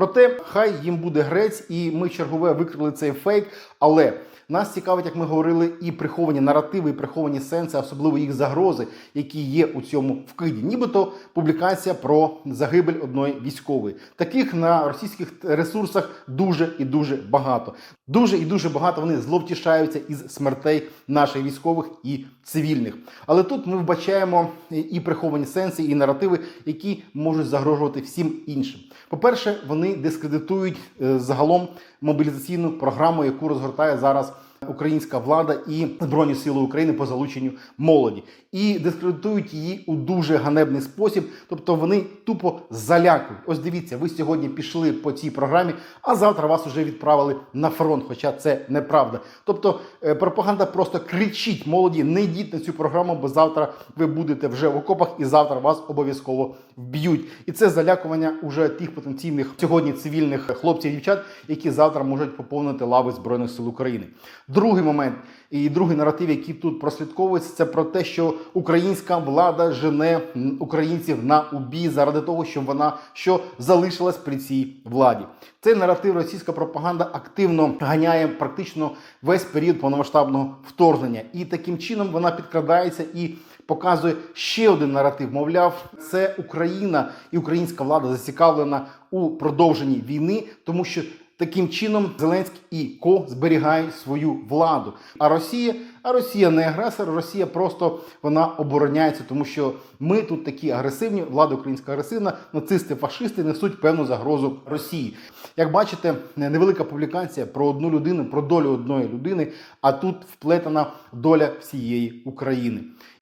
Проте, хай їм буде грець, і ми чергове викрили цей фейк. Але нас цікавить, як ми говорили, і приховані наративи, і приховані сенси, особливо їх загрози, які є у цьому вкиді. Нібито публікація про загибель одної військової. Таких на російських ресурсах дуже і дуже багато. Дуже і дуже багато вони зловтішаються із смертей наших військових і цивільних. Але тут ми вбачаємо і приховані сенси, і наративи, які можуть загрожувати всім іншим. По-перше, вони дискредитують е, загалом мобілізаційну програму, яку розгортає зараз українська влада і Збройні Сили України по залученню молоді, і дискредитують її у дуже ганебний спосіб. Тобто вони тупо залякують. Ось дивіться, ви сьогодні пішли по цій програмі, а завтра вас вже відправили на фронт. Хоча це неправда. Тобто е, пропаганда просто кричить молоді: не йдіть на цю програму, бо завтра ви будете вже в окопах, і завтра вас обов'язково вб'ють. І це залякування уже тих потенційних сьогодні цивільних хлопців і дівчат, які завтра можуть поповнити лави збройних сил України. Другий момент і другий наратив, який тут прослідковується, це про те, що українська влада жене українців на убій заради того, щоб вона що залишилась при цій владі. Цей наратив російська пропаганда активно ганяє практично весь період повномасштабного вторгнення, і таким чином вона підкрадається і показує ще один наратив. Мовляв, це Україна і українська влада зацікавлена у продовженні війни, тому що таким чином Зеленський і Ко зберігають свою владу. А Росія, а Росія не агресор, Росія просто вона обороняється, тому що ми тут такі агресивні, влада українська агресивна, нацисти, фашисти несуть певну загрозу Росії. Як бачите, невелика публікація про одну людину, про долю одної людини, а тут вплетена доля всієї України.